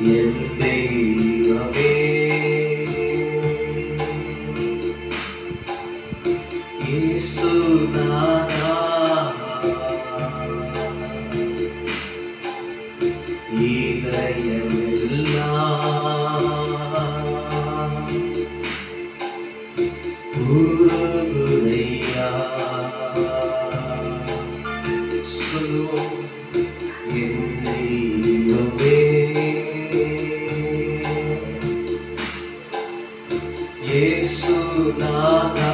Isso na இயேசுநாதா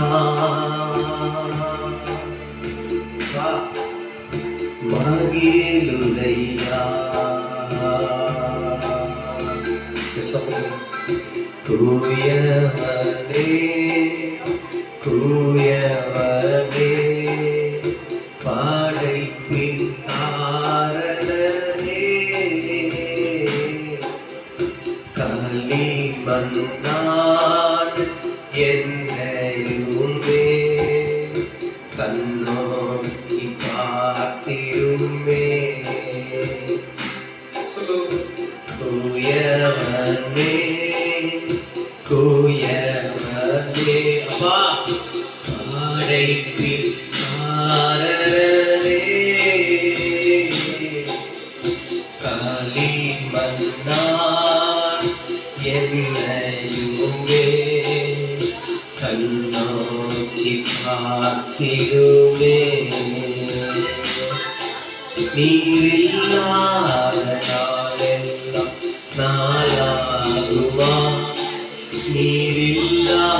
இதயமெல்லாம் வா. மகிழுதையா. தூயவனே தூயவனே வந்தான் என்னையுமே கண்ணோக்கி பார்த்திருமே குயவனே குயவனே அப்பா பாடைப்பின் காரணனே களி மன்னான் என்னையுமே கண்ணோக்கி பார்த்திருமே நீரில்லாத நாளெல்லாம் நாளாகுமா நீரில்லாத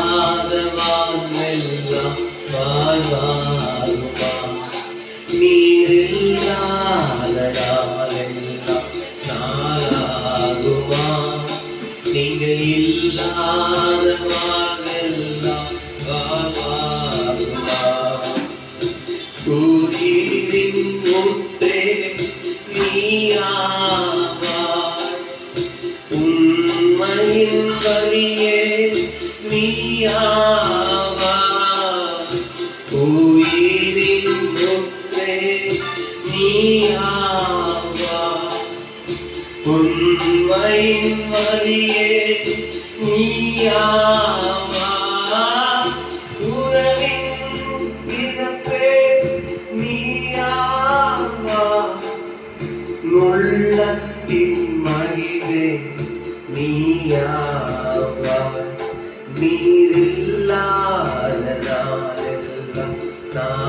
உண்மையின் வழியே நீயாவாய். உயிரின் முத்தே நீயாவாய். உண்மையின் வழியே நீயாவாய். உள்ளத்தின் மகிழே நீயாவாய் நீரில்லாத நாளெல்லாம் நாளாகுமா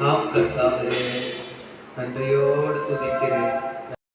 நாம் கர்த்தாவே நன்றியோடு துதிக்கிறேன்.